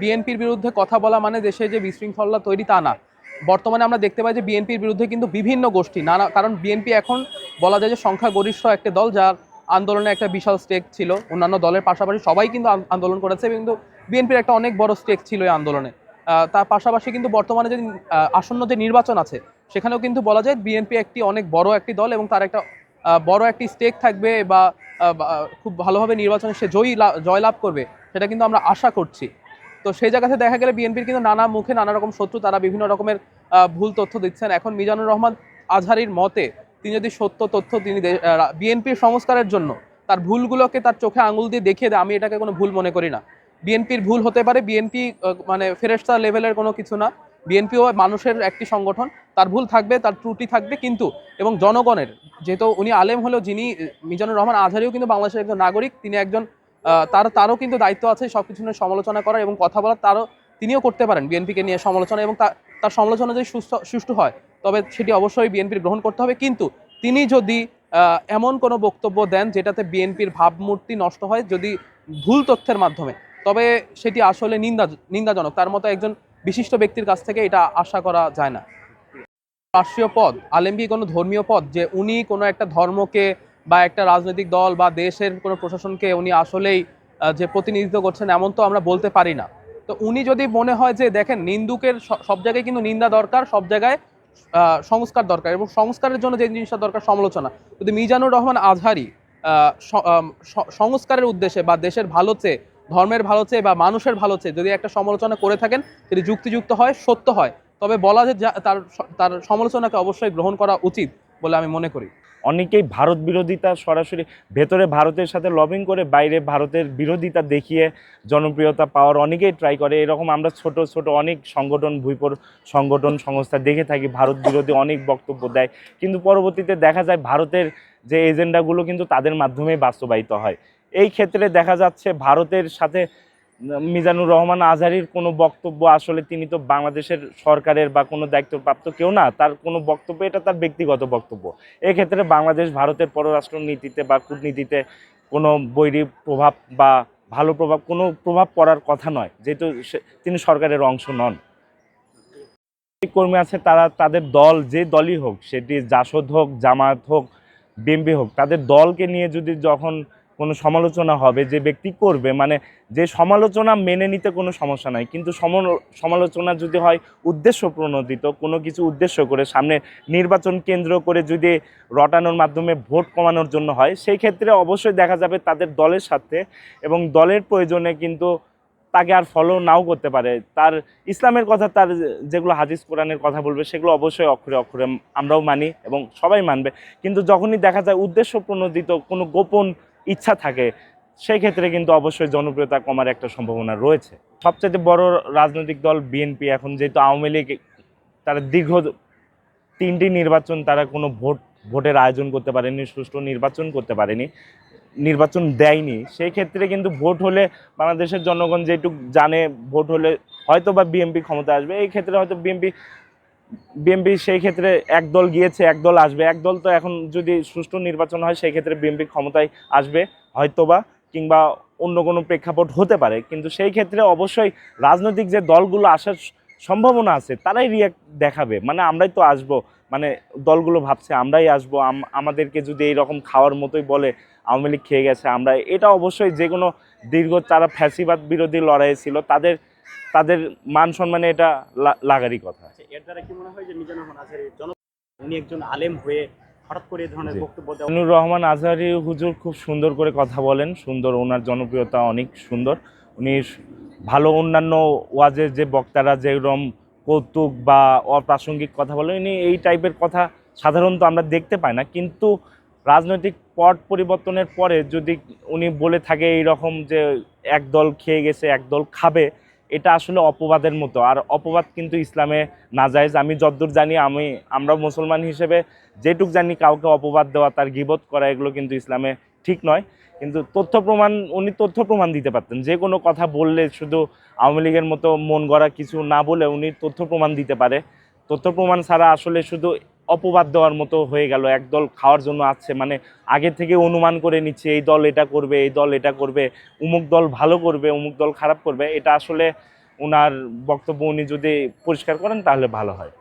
বিএনপির বিরুদ্ধে কথা বলা মানে দেশে যে বিশৃঙ্খলা তৈরি তা না। বর্তমানে আমরা দেখতে পাই যে বিএনপির বিরুদ্ধে কিন্তু বিভিন্ন গোষ্ঠী, নানা, কারণ বিএনপি এখন বলা যায় যে সংখ্যাগরিষ্ঠ একটা দল যার আন্দোলনে একটা বিশাল স্টেক ছিল। অন্যান্য দলের পাশাপাশি সবাই কিন্তু আন্দোলন করেছে কিন্তু বিএনপির একটা অনেক বড় স্টেক ছিল এই আন্দোলনে। তার পাশাপাশি কিন্তু বর্তমানে যে আসন্ন যে নির্বাচন আছে, সেখানেও কিন্তু বলা যায় বিএনপি একটি অনেক বড় একটি দল এবং তার একটা বড় একটি স্টেক থাকবে বা খুব ভালোভাবে নির্বাচনে সে জয়ী জয়লাভ করবে, সেটা কিন্তু আমরা আশা করছি। তো সেই জায়গাতে দেখা গেলে বিএনপির কিন্তু নানা মুখে নানা রকম শত্রু, তারা বিভিন্ন রকমের ভুল তথ্য দিচ্ছেন। এখন মিজানুর রহমান আজহারির মতে, তিনি যদি সত্য তথ্য তিনি বিএনপির সংস্কারের জন্য তার ভুলগুলোকে তার চোখে আঙুল দিয়ে দেখিয়ে দেয়, আমি এটাকে কোনো ভুল মনে করি না। বিএনপির ভুল হতে পারে, বিএনপি মানে ফেরেস্তা লেভেলের কোনো কিছু না। বিএনপিও মানুষের একটি সংগঠন, তার ভুল থাকবে, তার ত্রুটি থাকবে কিন্তু, এবং জনগণের, যেহেতু উনি আলেম হলেও যিনি, মিজানুর রহমান আজহারিও কিন্তু বাংলাদেশের একজন নাগরিক, তিনি একজন তার তারও কিন্তু দায়িত্ব আছে সব কিছু নিয়ে সমালোচনা করার এবং কথা বলার তারও তিনিও করতে পারেন বিএনপিকে নিয়ে সমালোচনা এবং তার সমালোচনা যদি সুস্থ, সুষ্ঠু হয়, তবে সেটি অবশ্যই বিএনপির গ্রহণ করতে হবে। কিন্তু তিনি যদি এমন কোনো বক্তব্য দেন যেটাতে বিএনপির ভাবমূর্তি নষ্ট হয়, যদি ভুল তথ্যের মাধ্যমে, তবে সেটি আসলে নিন্দা, নিন্দাজনক। তার মতো একজন বিশিষ্ট ব্যক্তির কাছ থেকে এটা আশা করা যায় না। রাষ্ট্রীয় পদ আলেমবি কোনো ধর্মীয় পদ, যে উনি কোনো একটা ধর্মকে বা একটা রাজনৈতিক দল বা দেশের কোনো প্রশাসনকে উনি আসলেই যে প্রতিনিধিত্ব করছেন এমন তো আমরা বলতে পারি না। তো উনি যদি মনে হয় যে, দেখেন নিন্দুকের সব জায়গায় কিন্তু নিন্দা দরকার, সব জায়গায় সংস্কার দরকার এবং সংস্কারের জন্য যে জিনিসটা দরকার সমালোচনা। যদি মিজানুর রহমান আজহারি সংস্কারের উদ্দেশ্যে বা দেশের ভালো চেয়ে, ধর্মের ভালো চেয়ে বা মানুষের ভালো চেয়ে যদি একটা সমালোচনা করে থাকেন, যদি যুক্তিযুক্ত হয়, সত্য হয়, তবে বলা যা- তার তার সমালোচনাকে অবশ্যই গ্রহণ করা উচিত বলে আমি মনে করি। অনেকেই ভারত বিরোধিতা সরাসরি ভেতরে ভারতের সাথে লবিং করে বাইরে ভারতের বিরোধিতা দেখিয়ে জনপ্রিয়তা পাওয়ার অনেকেই ট্রাই করে। এরকম আমরা ছোট ছোট অনেক সংগঠন ভুইপর সংগঠন সংস্থা দেখে থাকি, ভারত বিরোধী অনেক বক্তব্য দেয়। কিন্তু পরবর্তীতে দেখা যায় ভারতের যে এজেন্ডাগুলো কিন্তু তাদের মাধ্যমেই বাস্তবায়িত হয়। এই ক্ষেত্রে দেখা যাচ্ছে ভারতের সাথে মিজানুর রহমান আজহারির কোনো বক্তব্য আসলে তিনি তো বাংলাদেশের সরকারের বা কোনো দায়িত্বপ্রাপ্ত কেউ না, তার কোনো বক্তব্য, এটা তার ব্যক্তিগত বক্তব্য। এক্ষেত্রে বাংলাদেশ ভারতের পররাষ্ট্র নীতিতে বা কূটনীতিতে কোনো বৈরী প্রভাব বা ভালো প্রভাব, কোনো প্রভাব পড়ার কথা নয়, যেহেতু তিনি সরকারের অংশ নন। কর্মী আছে তারা, তাদের দল যে দলই হোক, সেটি জাসদ হোক জামাত হোক বিএমপি হোক, তাদের দলকে নিয়ে যদি যখন কোনো সমালোচনা হবে, যে ব্যক্তি করবে মানে যে সমালোচনা মেনে নিতে কোনো সমস্যা নাই। কিন্তু সমালো- সমালোচনা যদি হয় উদ্দেশ্য প্রণোদিত, কোনো কিছু উদ্দেশ্য করে, সামনে নির্বাচন কেন্দ্র করে যদি রটানোর মাধ্যমে ভোট কমানোর জন্য হয়, সেই ক্ষেত্রে অবশ্যই দেখা যাবে তাদের দলের সাথে এবং দলের প্রয়োজনে কিন্তু তাকে আর ফলো নাও করতে পারে। তার ইসলামের কথা, তার যেগুলো হাদিস কোরআনের কথা বলবে, সেগুলো অবশ্যই অক্ষরে অক্ষরে আমরাও মানি এবং সবাই মানবে। কিন্তু যখনই দেখা যায় উদ্দেশ্য প্রণোদিত, কোনো গোপন ইচ্ছা থাকে সেই ক্ষেত্রে কিন্তু অবশ্যই জনপ্রিয়তা কমার একটা সম্ভাবনা রয়েছে। সবচেয়ে বড় রাজনৈতিক দল বিএনপি এখন যেহেতু আওয়ামী লীগ, তারা দীর্ঘ তিনটি নির্বাচন তারা কোনো ভোট, ভোটের আয়োজন করতে পারেনি, সুষ্ঠু নির্বাচন করতে পারেনি, নির্বাচন দেয়নি। সেই ক্ষেত্রে কিন্তু ভোট হলে বাংলাদেশের জনগণ যেটুক জানে, ভোট হলে হয়তো বা বিএনপি ক্ষমতা আসবে। এই ক্ষেত্রে হয়তো বিএনপি বিএনপি সেই ক্ষেত্রে এক দল গিয়েছে এক দল আসবে। এক দল তো এখন যদি সুষ্ঠু নির্বাচন হয়, সেই ক্ষেত্রে বিএনপি ক্ষমতায় আসবে, হয়তোবা, কিংবা অন্য কোনো প্রেক্ষাপট হতে পারে। কিন্তু সেই ক্ষেত্রে অবশ্যই রাজনৈতিক যে দলগুলো আসার সম্ভাবনা আছে, তারাই রিয়াক্ট দেখাবে। মানে আমরাই তো আসব। মানে দলগুলো ভাবছে, আমরাই আসব। আম- আমাদেরকে যদি এইরকম খাওয়ার মতোই বলে, আওয়ামী লীগ খেয়ে গেছে আমরা এটা অবশ্যই যে কোনো দীর্ঘ তারা ফ্যাসিবাদ বিরোধী লড়াই ছিল, তাদের তাদের মান সম্মানে এটা লাগারই কথা। আচ্ছা, এর দ্বারা কি মনে হয় যে মিজানুর রহমান আজহারি উনি একজন আলেম হয়ে হঠাৎ করে এই ধরনের বক্তব্য দেওয়া রহমান আজহারি হুজুর খুব সুন্দর করে কথা বলেন। সুন্দর ওনার জনপ্রিয়তা অনেক সুন্দর। উনি ভালো অন্যান্য ওয়াজের যে বক্তারা যেরকম কৌতুক বা অপ্রাসঙ্গিক কথা বলেন উনি এই টাইপের কথা সাধারণত আমরা দেখতে পাই না। কিন্তু রাজনৈতিক পট পরিবর্তনের পরে যদি উনি বলে থাকে এই রকম যে এক দল খেয়ে গেছে এক দল খাবে এটা আসলে অপবাদের মতো। আর অপবাদ কিন্তু ইসলামে নাজায়েজ। আমি যদ্দূর জানি, আমি, আমরা মুসলমান হিসেবে যেটুক জানি কাউকে অপবাদ দেওয়া, তার গিবত করা, এগুলো কিন্তু ইসলামে ঠিক নয়। কিন্তু তথ্য প্রমাণ, উনি তথ্য প্রমাণ দিতে পারতেন। যে কোনো কথা বললে শুধু আওয়ামী লীগের মতো মন গড়া কিছু না বলে উনি তথ্য প্রমাণ দিতে পারে। তথ্য প্রমাণ ছাড়া আসলে শুধু অপবাদ দেওয়ার মতো হয়ে গেল, একদল খাওয়ার জন্য আছে। মানে আগে থেকে অনুমান করে নিচ্ছে, এই দল এটা করবে, এই দল এটা করবে, উমুক দল ভালো করবে, উমুক দল খারাপ করবে। এটা আসলে ওনার বক্তব্য উনি যদি পরিষ্কার করেন, তাহলে ভালো হয়।